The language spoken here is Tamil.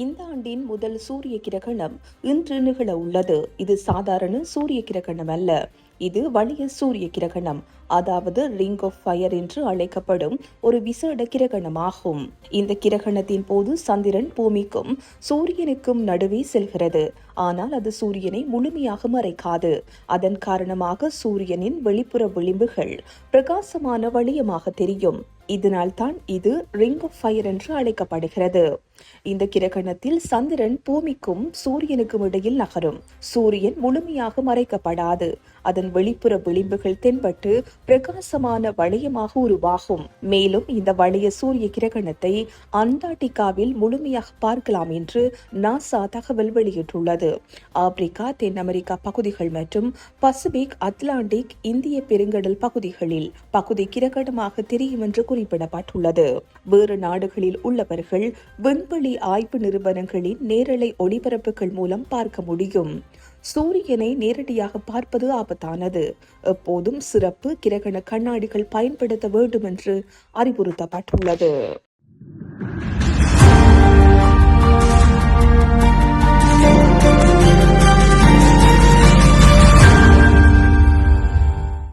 இந்த ஆண்டின் முதல் சூரிய கிரகணம் இன்று நிகழ உள்ளது இது சாதாரண சூரிய கிரகணம் அல்ல. இது வலிய சூரிய கிரகணம். அதாவது ரிங் ஆஃப் ஃபயர் என்று அழைக்கப்படும் ஒரு விசேட கிரகணமாகும். இந்த கிரகணத்தின் போது சந்திரன் பூமிக்கும் சூரியனுக்கும் நடுவே செல்கிறது. ஆனால் அது சூரியனை முழுமையாக மறைக்காது. அதன் காரணமாக சூரியனின் வெளிப்புற விளிம்புகள் பிரகாசமான வளையமாக தெரியும். இதனால்தான் இது ரிங் ஆஃப் ஃபயர் என்று அழைக்கப்படுகிறது. இந்த கிரகணத்தில் சந்திரன் பூமிக்கும் சூரியனுக்கும் இடையில் நகரும். சூரியன் முழுமையாக மறைக்கப்படாது. அதன் வெளிப்புற விளிம்புகள் தென்பட்டு பிரகாசமான வளையமாக உருவாகும். மேலும் இந்த வளைய சூரிய கிரகணத்தை அண்டார்டிகாவில் முழுமையாக பார்க்கலாம் என்று நாசா தகவல் வெளியிட்டுள்ளது. ஆப்பிரிக்கா தென் அமெரிக்கா பகுதிகள் மற்றும் பசிபிக் அட்லாண்டிக் இந்திய பெருங்கடல் பகுதிகளில் பகுதி கிரகணமாக தெரியும் என்று குறிப்பிடப்பட்டுள்ளது. வேறு நாடுகளில் உள்ளவர்கள் விண்வெளி ஆய்வு நிறுவனங்களின் நேரலை ஒளிபரப்புகள் மூலம் பார்க்க முடியும். சூரியனை நேரடியாக பார்ப்பது ஆபத்தானது. எப்போதும் சிறப்பு கிரகண கண்ணாடிகள் பயன்படுத்த வேண்டும் என்று அறிவுறுத்தப்பட்டுள்ளது.